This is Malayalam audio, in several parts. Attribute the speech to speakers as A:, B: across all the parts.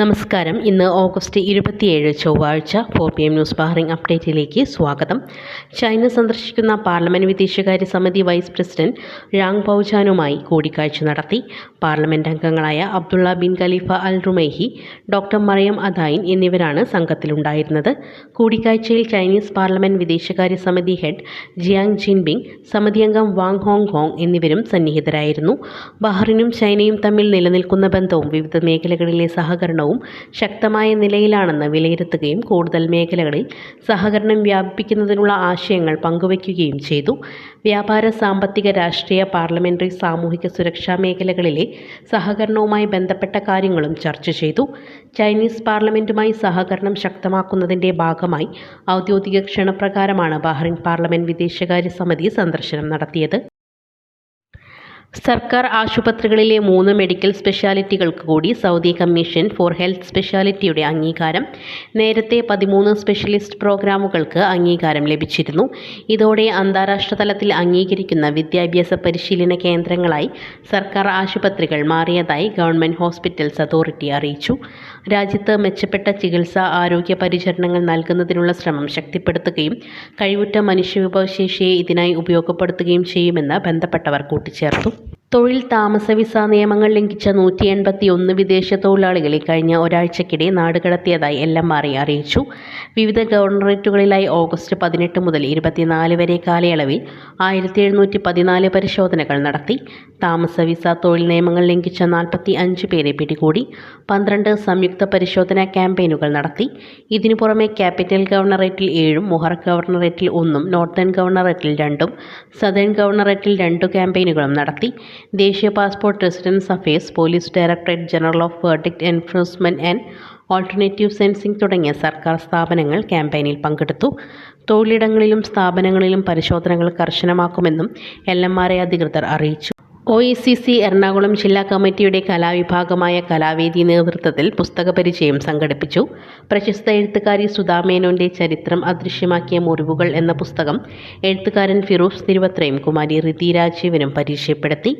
A: നമസ്കാരം. ഇന്ന് ഓഗസ്റ്റ് ഇരുപത്തിയേഴ് ചൊവ്വാഴ്ച four P M news Bahrain അപ്ഡേറ്റിലേക്ക് സ്വാഗതം. ചൈന സന്ദർശിക്കുന്ന പാർലമെന്റ് വിദേശകാര്യ സമിതി വൈസ് പ്രസിഡന്റ് റാങ് പൗചാനുമായി കൂടിക്കാഴ്ച നടത്തി. പാർലമെന്റ് അംഗങ്ങളായ Abdullah bin Khalifa Al Rumaihi doctor Mariam അദായിൻ എന്നിവരാണ് സംഘത്തിലുണ്ടായിരുന്നത്. കൂടിക്കാഴ്ചയിൽ ചൈനീസ് പാർലമെന്റ് വിദേശകാര്യ സമിതി ഹെഡ് ജിയാങ് ജിൻബിങ് സമിതി അംഗം വാങ് ഹോങ് ഹോങ് എന്നിവരും സന്നിഹിതരായിരുന്നു. ബഹ്റിനും ചൈനയും തമ്മിൽ നിലനിൽക്കുന്ന ബന്ധവും വിവിധ മേഖലകളിലെ സഹകരണവും ശക്തമായ നിലയിലാണെന്ന് വിലയിരുത്തുകയും കൂടുതൽ മേഖലകളിൽ സഹകരണം വ്യാപിപ്പിക്കുന്നതിനുള്ള ആശയങ്ങൾ പങ്കുവയ്ക്കുകയും ചെയ്തു. വ്യാപാര സാമ്പത്തിക രാഷ്ട്രീയ പാർലമെന്ററി സാമൂഹിക സുരക്ഷാ മേഖലകളിലെ സഹകരണവുമായി ബന്ധപ്പെട്ട കാര്യങ്ങളും ചർച്ച ചെയ്തു. ചൈനീസ് പാർലമെന്റുമായി സഹകരണം ശക്തമാക്കുന്നതിന്റെ ഭാഗമായി ഔദ്യോഗിക ക്ഷണപ്രകാരമാണ് ബഹ്റിൻ പാർലമെന്റ് വിദേശകാര്യ സമിതി സന്ദർശനം നടത്തിയത്. സർക്കാർ ആശുപത്രികളിലെ മൂന്ന് മെഡിക്കൽ സ്പെഷ്യാലിറ്റികൾക്ക് കൂടി സൗദി കമ്മീഷൻ ഫോർ ഹെൽത്ത് സ്പെഷ്യാലിറ്റിയുടെ അംഗീകാരം. നേരത്തെ പതിമൂന്ന് സ്പെഷ്യലിസ്റ്റ് പ്രോഗ്രാമുകൾക്ക് അംഗീകാരം ലഭിച്ചിരുന്നു. ഇതോടെ അന്താരാഷ്ട്ര തലത്തിൽ അംഗീകരിക്കുന്ന വിദ്യാഭ്യാസ പരിശീലന കേന്ദ്രങ്ങളായി സർക്കാർ ആശുപത്രികൾ മാറിയതായി ഗവൺമെന്റ് ഹോസ്പിറ്റൽസ് അതോറിറ്റി അറിയിച്ചു. രാജ്യത്ത് മെച്ചപ്പെട്ട ചികിത്സ ആരോഗ്യ പരിചരണങ്ങൾ നൽകുന്നതിനുള്ള ശ്രമം ശക്തിപ്പെടുത്തുകയും കഴിവുറ്റ മനുഷ്യവിഭവശേഷിയെ ഇതിനായി ഉപയോഗപ്പെടുത്തുകയും ചെയ്യുമെന്ന് ബന്ധപ്പെട്ടവർ കൂട്ടിച്ചേർത്തു. തൊഴിൽ താമസ വിസ നിയമങ്ങൾ ലംഘിച്ച നൂറ്റി എൺപത്തി ഒന്ന് വിദേശ തൊഴിലാളികളെ കഴിഞ്ഞ ഒരാഴ്ചക്കിടെ നാടുകടത്തിയതായി എല്ലാം മാറി അറിയിച്ചു. വിവിധ ഗവർണറേറ്റുകളിലായി ഓഗസ്റ്റ് പതിനെട്ട് മുതൽ ഇരുപത്തിനാല് വരെ കാലയളവിൽ ആയിരത്തി എഴുന്നൂറ്റി പതിനാല് പരിശോധനകൾ നടത്തി. താമസ വിസ തൊഴിൽ നിയമങ്ങൾ ലംഘിച്ച നാൽപ്പത്തി അഞ്ച് പേരെ പിടികൂടി. പന്ത്രണ്ട് സംയുക്ത പരിശോധനാ ക്യാമ്പയിനുകൾ നടത്തി. ഇതിനു പുറമെ ക്യാപിറ്റൽ ഗവർണറേറ്റിൽ ഏഴും മുഹർ ഗവർണറേറ്റിൽ ഒന്നും നോർത്തേൺ ഗവർണറേറ്റിൽ രണ്ടും സതേൺ ഗവർണറേറ്റിൽ രണ്ടു ക്യാമ്പയിനുകളും നടത്തി. ദേശീയ passport residence affairs police directorate general of verdict enforcement and alternative sentencing തുടങ്ങിയ സർക്കാർ സ്ഥാപനങ്ങൾ ക്യാമ്പയിനിൽ പങ്കെടുത്തു. തൊഴിലിടങ്ങളിലും സ്ഥാപനങ്ങളിലും പരിശോധനകൾ കർശനമാക്കുമെന്നും എൽ അധികൃതർ അറിയിച്ചു. O I C C Ernakulam ജില്ലാ കമ്മിറ്റിയുടെ കലാവിഭാഗമായ കലാവേദി നേതൃത്വത്തിൽ പുസ്തക പരിചയം സംഘടിപ്പിച്ചു. പ്രശസ്ത എഴുത്തുകാരി സുധാമേനോന്റെ ചരിത്രം അദൃശ്യമാക്കിയ മുറിവുകൾ എന്ന പുസ്തകം എഴുത്തുകാരൻ ഫിറൂസ് തിരുവത്രയും കുമാരി റിതി രാജീവനും പരിചയപ്പെടുത്തി.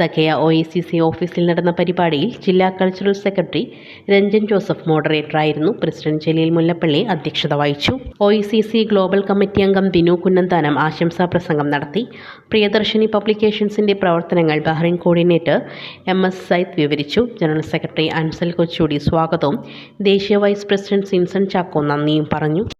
A: സഖയ ഒ ഇ സി സി ഓഫീസിൽ നടന്ന പരിപാടിയിൽ ജില്ലാ കൾച്ചറൽ സെക്രട്ടറി രഞ്ജൻ ജോസഫ് മോഡറേറ്ററായിരുന്നു. പ്രസിഡന്റ് ജലീൽ മുല്ലപ്പള്ളി അധ്യക്ഷത വഹിച്ചു. O I C C global committee അംഗം ദിനു കുന്നന്താനം ആശംസാ പ്രസംഗം നടത്തി. പ്രിയദർശിനി പബ്ലിക്കേഷൻസിന്റെ പ്രവർത്തനങ്ങൾ Bahrain coordinator M S Syed വിവരിച്ചു. ജനറൽ സെക്രട്ടറി അൻസൽ കൊച്ചൂടി സ്വാഗതവും ദേശീയ വൈസ് പ്രസിഡന്റ് സിൻസൺ ചാക്കോ നന്ദിയും പറഞ്ഞു.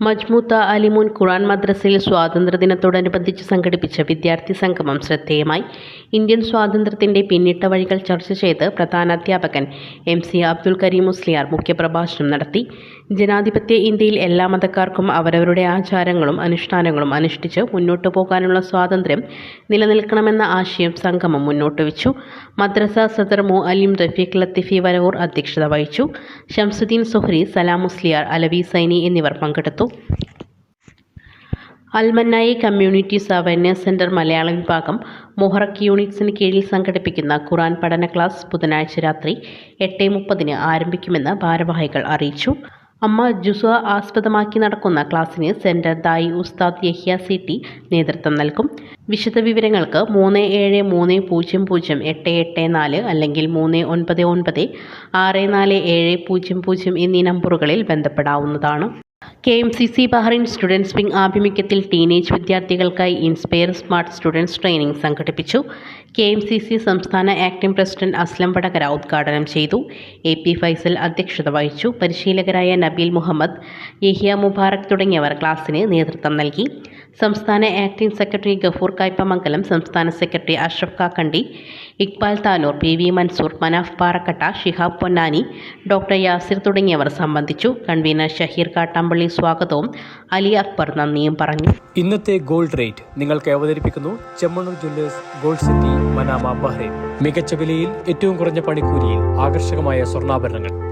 A: മജ്മൂത്ത അലിമുൻ ഖുറാൻ മദ്രസയിൽ സ്വാതന്ത്ര്യദിനത്തോടനുബന്ധിച്ച് സംഘടിപ്പിച്ച വിദ്യാർത്ഥി സംഗമം ശ്രദ്ധേയമായി. ഇന്ത്യൻ സ്വാതന്ത്ര്യത്തിന്റെ പിന്നിട്ട വഴികൾ ചർച്ച ചെയ്ത് പ്രധാന അധ്യാപകൻ എം സി അബ്ദുൽ കരീം മുസ്ലിയാർ മുഖ്യപ്രഭാഷണം നടത്തി. ജനാധിപത്യ ഇന്ത്യയിൽ എല്ലാ മതക്കാർക്കും അവരവരുടെ ആചാരങ്ങളും അനുഷ്ഠാനങ്ങളും അനുഷ്ഠിച്ച് മുന്നോട്ടു പോകാനുള്ള സ്വാതന്ത്ര്യം നിലനിൽക്കണമെന്ന ആശയം സംഗമം മുന്നോട്ട് വെച്ചു. മദ്രസ സദർ മു അലിം റഫീഖ് ലത്തിഫി വരവൂർ അധ്യക്ഷത വഹിച്ചു. ഷംസുദ്ദീൻ സുഹ്രി സലാം മുസ്ലിയാർ അലവി സൈനി എന്നിവർ പങ്കെടുത്തു. അൽമന്നായി കമ്മ്യൂണിറ്റി അവയർനെസ് സെന്റർ മലയാള വിഭാഗം മൊഹറക്ക് യൂണിറ്റ്സിന് കീഴിൽ സംഘടിപ്പിക്കുന്ന ഖുറാൻ പഠന ക്ലാസ് ബുധനാഴ്ച രാത്രി എട്ട് മുപ്പതിന് ആരംഭിക്കുമെന്ന് ഭാരവാഹികൾ അറിയിച്ചു. അമ്മ ജുസ ആസ്പദമാക്കി നടക്കുന്ന ക്ലാസ്സിന് സെന്റർ ദായി ഉസ്താദ് യഹ്യ സി ടി നേതൃത്വം നൽകും. വിശദവിവരങ്ങൾക്ക് മൂന്ന് ഏഴ് മൂന്ന് പൂജ്യം പൂജ്യം എട്ട് എട്ട് നാല് അല്ലെങ്കിൽ മൂന്ന് ഒൻപത് ഒൻപത് ആറ് നാല് ഏഴ് പൂജ്യം പൂജ്യം എന്നീ നമ്പറുകളിൽ ബന്ധപ്പെടാവുന്നതാണ്. K M C C Bahrain students wing ആഭിമുഖ്യത്തിൽ ടീനേജ് വിദ്യാർത്ഥികൾക്കായി ഇൻസ്പയർ സ്മാർട്ട് സ്റ്റുഡൻസ് ട്രെയിനിംഗ് സംഘടിപ്പിച്ചു. കെ എം സി സി സംസ്ഥാന ആക്ടിംഗ് പ്രസിഡന്റ് അസ്ലം വടകര ഉദ്ഘാടനം ചെയ്തു. എ പി ഫൈസൽ അധ്യക്ഷത വഹിച്ചു. പരിശീലകരായ നബീൽ മുഹമ്മദ് യഹിയ മുബാറക് തുടങ്ങിയവർ ക്ലാസ്സിന് നേതൃത്വം നൽകി. സംസ്ഥാന ആക്ടിംഗ് സെക്രട്ടറി ഗഫൂർ കായ്പമംഗലം സംസ്ഥാന secretary Ashraf Kakkandi Iqbal Tanur P V Mansoor Manaf Parakkatta Shihab Ponnani doctor Yasir തുടങ്ങിയവർ സംബന്ധിച്ചു. കൺവീനർ ഷഹീർ കാട്ടാമ്പള്ളി സ്വാഗതവും അലി അക്ബർ നന്ദിയും പറഞ്ഞു.
B: ഇന്നത്തെ ഗോൾഡ് റേറ്റ് നിങ്ങൾക്ക് അവതരിപ്പിക്കുന്നു Chemmanur jewellers gold city. Manama Bahrain. മികച്ച വിലയിൽ ഏറ്റവും കുറഞ്ഞ പണിക്കൂലിയിൽ ആകർഷകമായ സ്വർണാഭരണങ്ങൾ.